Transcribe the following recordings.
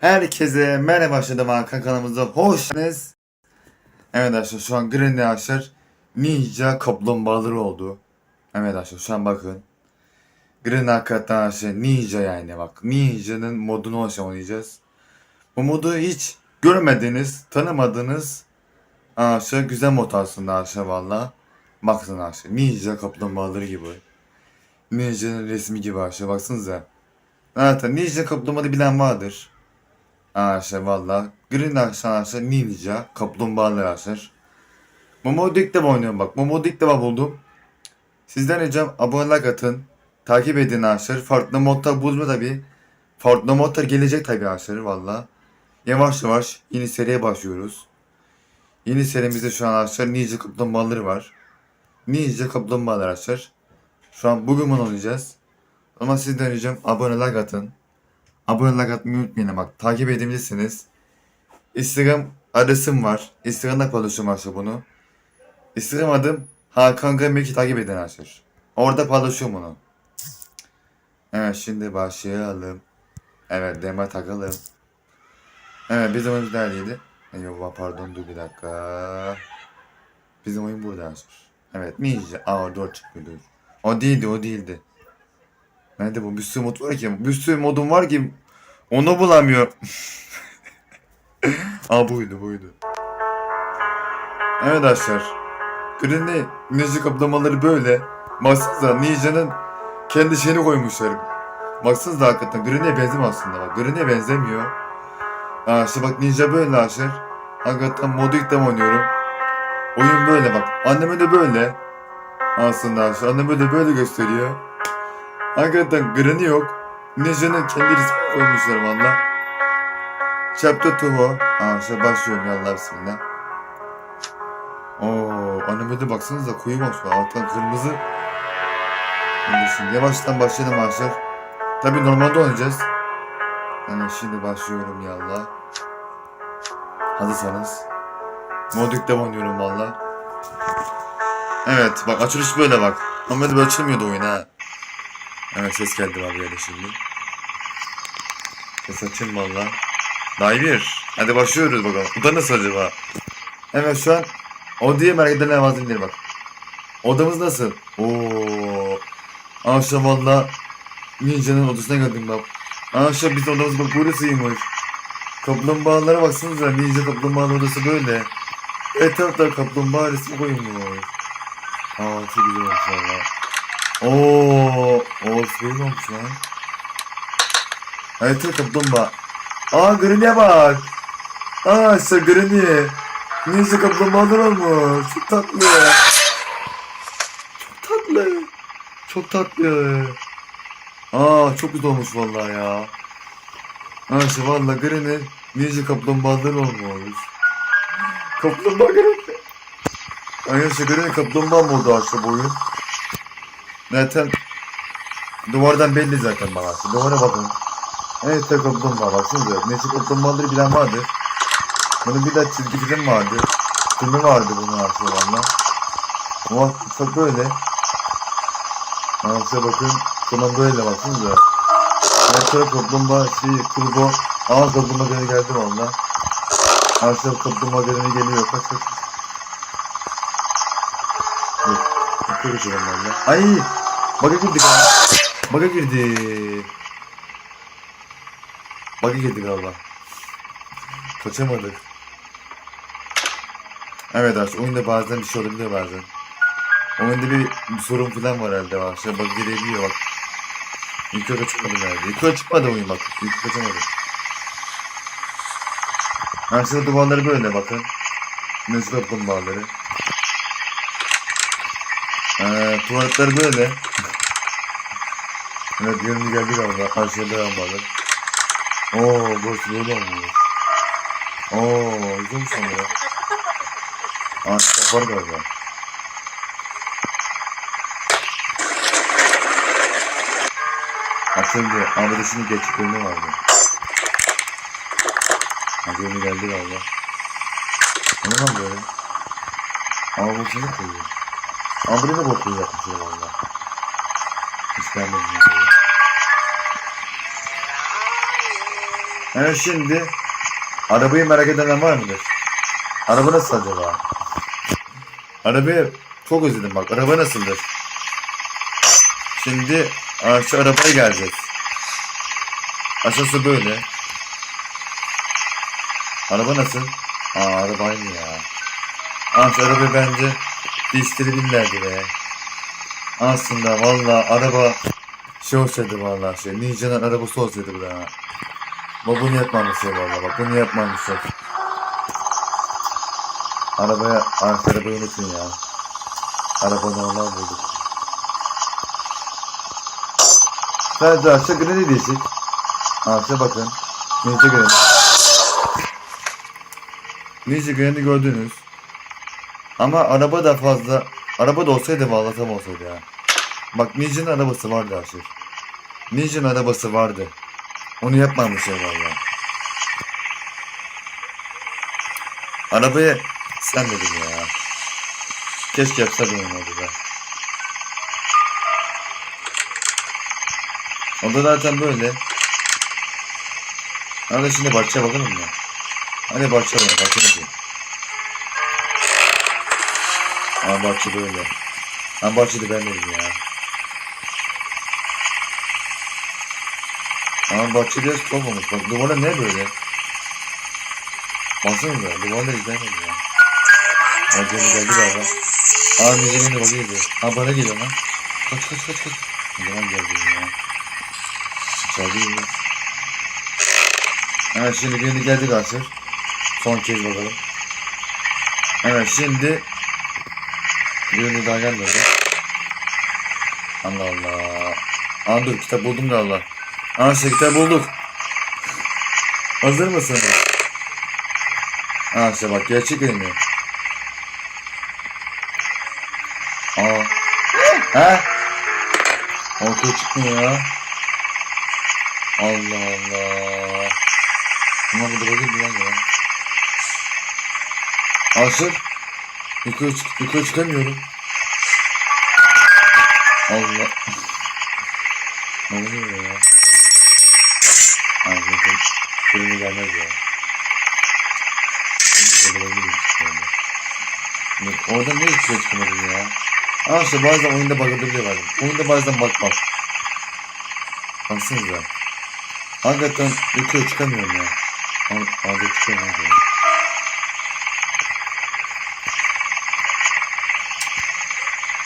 Herkese merhaba başladım Hakan kanalımıza hoş geldiniz. Evet arkadaşlar şu an Green arkadaşlar Ninja kaplumbağaları oldu. Evet arkadaşlar şu an bakın. Green hakikaten arkadaşlar Ninja yani bak. Ninja'nın modunu oynayacağız. Bu modu hiç görmediğiniz, tanımadığınız arkadaşlar güzel mod aslında arkadaşlar valla. Baksana arkadaşlar Ninja kaplumbağaları gibi. Ninja'nın resmi gibi arkadaşlar baksanıza. Zaten Ninja kaplumbağaları bilen vardır. Arkadaşlar valla. Green arkadaşlar ninja. Kaplumbağalar. Bu modu ilk defa oynuyorum bak. Bu modu ilk defa buldum. Sizden ricam abonelik atın. Takip edin arkadaşlar. Farklı modlar bulma tabi. Farklı modlar gelecek tabi arkadaşlar valla. Yavaş yavaş yeni seriye başlıyoruz. Yeni serimizde şu an arkadaşlar ninja kaplumbağaları var. Ninja kaplumbağalar arkadaşlar. Şu an bugün bunu oynayacağız. Ama sizden ricam abonelik atın. Abone like unutmayın bak. Takip edebilirsiniz. Instagram adresim var. Instagram'da paylaşıyorum arkadaşlar bunu. Instagram adım Hakan Gamek'i takip edin arkadaşlar. Orada paylaşıyorum bunu. Evet şimdi başlayalım. Evet deme takalım. Evet bizim oyunumuz neredeydi? Yok pardon dur bir dakika. Bizim oyun burada arkadaşlar. Evet Ninja. Aa orada o çıkmıyordu. O değildi o değildi. Nerede bu? Bir sürü mod var ki. Bir sürü modum var ki onu bulamıyor. Aa buydu buydu. Evet arkadaşlar. Green'de ninja kaplamaları böyle. Baksanıza Ninja'nın kendi şeyini koymuşlar. Baksanıza hakikaten Green'e benzemiyor aslında bak. Green'e benzemiyor. Aa işte bak Ninja böyle arkadaşlar. Hakikaten modu ilk oynuyorum. Oyun böyle bak. Anneme de böyle. Aslında arkadaşlar. Anneme de böyle gösteriyor. Hakikaten granny yok. Ninja'nın kendi resmini koymuşlar valla. Chapter 2 o. Aa işte başlıyorum ya Allah bismillah. Oo, animede baksanıza koyu olmuş. Alttan kırmızı. Şimdi, yavaştan başlayalım arkadaşlar. Tabi normalde oynayacağız. Yani şimdi başlıyorum ya Allah. Hazırsanız. Modükte oynuyorum valla. Evet bak açılış böyle bak. Normalde böyle açılmıyordu oyun ha. Evet ses geldi abi yerde şimdi. Ses açayım valla. Daha bir. Hadi başlıyoruz bakalım. Bu da nasıl acaba? Evet şu an odaya merak edilen lavazinleri bak. Odamız nasıl? Oo. Aşağı valla Ninja'nın odasına geldim bak. Aşağı bizim odamız bak burasıymış. Kaplumbağalara baksanıza Ninja kaplumbağanın odası böyle. Etrafta kaplumbağa resmi koyulmuş. Aa çok güzel olmuş valla. Oo, o olmuş lan. Evet kaplumbağa. Aa Granny'e bak. Aa işte Granny. Ninja kaplumbağalar olmuş. Çok tatlı. Çok tatlı. Çok tatlı. Aa çok güzel olmuş vallahi ya. Ha işte valla Granny Ninja kaplumbağalar olmuş. Kaplumbağa Granny. Ay işte Granny kaplumbağa mı oldu aslında bu oyun? Zaten duvardan belli zaten bana. Duvara bakın. Evet tek kaplumbağa baksanıza. Neyse kaplumbağaları bilen vardır. Bunun bir de çizgi film vardı. Filmi vardı bunun aslında. Ama çok böyle. Aslında bakın. Sonra böyle baksanıza. Evet tek kaplumbağa şey turbo. Aa kaplumbağa gene geldi valla. Aslında kaplumbağa gene geliyor. Kaç kaç. Dur. Çok geçelim valla. Ay! Bug'a girdik. Bug'a girdi. Bug'a girdik galiba. Kaçamadık. Evet arkadaşlar oyunda bazen bir şey olabiliyor bazen. Oyunda bir, bir sorun falan var herhalde bak. Şöyle bug girebiliyor bak. İlk önce çıkmadı herhalde. İlk önce çıkmadı oyun bak. İlk kaçamadı. Aslında duvarları böyle bakın. Nesli kaplumbağaları. Ee, tuvaletler böyle. evet yönlü geldi galiba. Aşağıda almalı. Oo burası böyle olmuş. Oo ama ya. Aa kitap var galiba. Açıldı. Ama şimdi geçik bölümü vardı. Ha yönlü geldi galiba. Ne lan böyle? Ama bu seni koyuyor. Ama buraya da bokuyu yapmışlar valla. Hiç beğenmedim ya. Evet şimdi arabayı merak eden var mıdır? Araba nasıl acaba? Arabayı çok özledim bak. Araba nasıldır? Şimdi şu arabaya geleceğiz. Aşağısı böyle. Araba nasıl? Aa araba aynı ya. Aa şu arabayı bence değiştirebilirlerdi be. Aslında valla araba şey olsaydı valla şey. Ninja'nın arabası olsaydı bu da. Bak bunu yapmamışlar valla bak bunu yapmamışlar. Arabaya, arka arabayı unutun ya. Araba normal bulduk. Sadece aşağı göre ne değişik? Aşağı bakın. Ninja göre. Ninja göre'ni gördünüz. Ama araba da fazla. Araba da olsaydı vallahi tam olsaydı ya. Bak Ninja'nın arabası vardı Aşır. Ninja'nın arabası vardı. Onu yapmamışlar valla. Arabaya sen dedim ya. Keşke yapsaydım onu orada da. O da zaten böyle. Hadi şimdi bahçeye bakalım mı? Hadi bahçe bakalım. Bahçe bakayım. Aa bahçe böyle. Ben dedim ya. Biraz tuhaf olmuş. Bak duvarlar ne böyle? Baksanıza duvarlar izlenmedi ya. Gemi geldi galiba. Aa Nice geldi bak geliyor. Ha bana geliyor lan. Kaç kaç kaç kaç. Ne zaman geldi ya? İçeride yine. Evet şimdi gemi geldi Gasır. Son kez bakalım. Evet şimdi Birini daha gelmedi. Allah Allah. Aa dur kitap buldum galiba. Kitap bulduk. Hazır mısınız? Aa işte bak gerçek oynuyor. Aa. Ha? Ortaya çıkmıyor ya. Allah Allah. Bunlar bir bakayım bir ya. Aşır. Yukarı, çık yukarı çıkamıyorum. Allah. ne oluyor? Ay bakın. Kırmızı gelmez ya. Bak, Orada ne yukarı çıkamadım ya? Aa işte bazen oyunda bug'ı bazen. Oyunda bazen bug var. Baksanıza. Hakikaten yukarı çıkamıyorum ya. Abi çıkamıyorum. ya.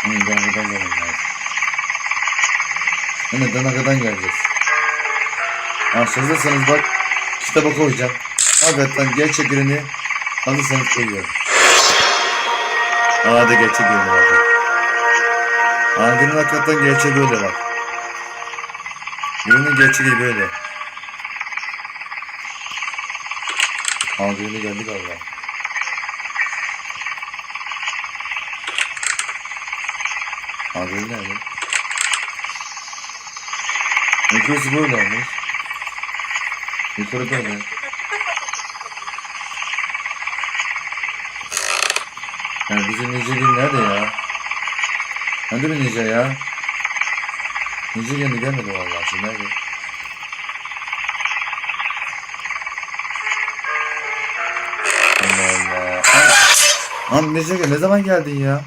Hı, Danagadan gelmem lazım. Yine Danagadan geleceğiz. Hazırsanız bak kitaba koyacağım. Hakikaten gerçek birini hazırsanız koyuyorum. Aa da gerçek birini var. Günün hakikaten gerçeği böyle bak. Günün gerçeği böyle. Günü geldi galiba. Abi nerede? Yukarısı böyle olmuş. Yukarı böyle. Yani bizim Nice'nin nerede ya? Nerede bir Nice ya? Nice geldi gelmedi vallahi. Şimdi nerede? Allah Allah. Lan Nice ne zaman geldin ya?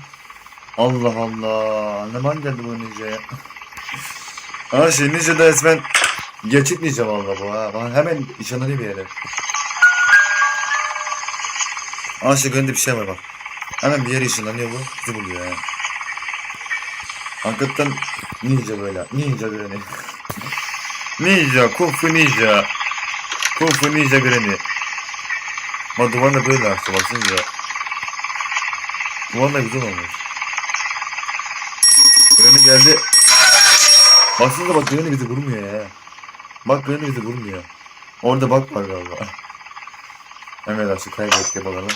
Allah Allah. Ne zaman geldi bu Ninja'ya? Aa şey Ninja'da resmen Ninja valla bu ha. Bana hemen işaneli bir yere. Aa şey önünde bir şey var bak. Hemen bir yere ışınlanıyor bu. Bizi buluyor ya. Hakikaten ninja böyle. Ninja Granny. ninja. Kung Fu Ninja. Kung Fu Ninja Granny. Bak duvar da böyle açtı baksanıza. Duvar da güzel olmuş. Granny geldi. Baksanıza bak Granny bizi vurmuyor ya. Bak Granny bizi vurmuyor. Orada bak var galiba. Evet aşağı kaybettik bakalım.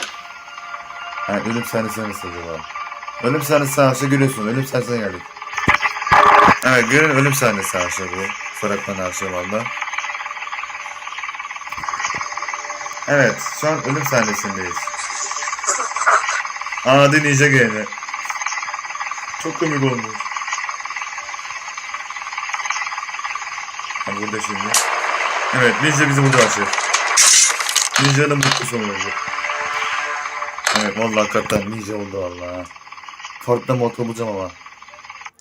Yani ölüm sahnesi nasıl acaba? Ölüm sahnesi aşağı görüyorsun. Ölüm sahnesine geldik. Evet görün ölüm sahnesi aşağı bu. Fragman aşağı valla. Evet şu an ölüm sahnesindeyiz. Adi Ninja Gene. Çok komik olmuş. Ha burada şimdi. Evet Ninja bizi buldu arkadaşlar. Ninja'nın mutlu sonu oldu. Evet vallahi hakikaten Ninja oldu valla. Farklı mod bulacağım ama.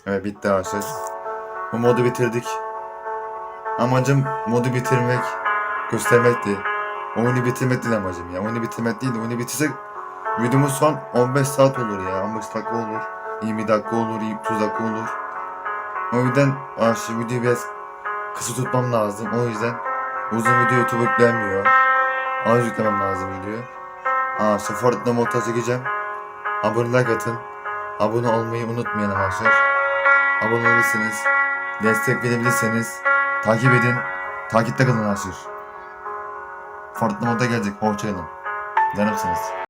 Evet bitti arkadaşlar. Bu modu bitirdik. Amacım modu bitirmek, göstermekti. Oyunu bitirmek değil amacım ya. Oyunu bitirmek değil de oyunu bitirsek videomuz an 15 saat olur ya. 15 dakika olur. 20 dakika olur, 30 dakika olur. O yüzden şu videoyu biraz kısa tutmam lazım. O yüzden uzun video YouTube yüklenmiyor. Az yüklemem lazım videoyu. Aa, Fortnite montaj çekeceğim. Abone like atın. Abone olmayı unutmayın arkadaşlar. Abone olursanız, destek verebilirseniz takip edin. Takipte kalın arkadaşlar. Fortnite moda gelecek. Hoşçakalın. Canımsınız.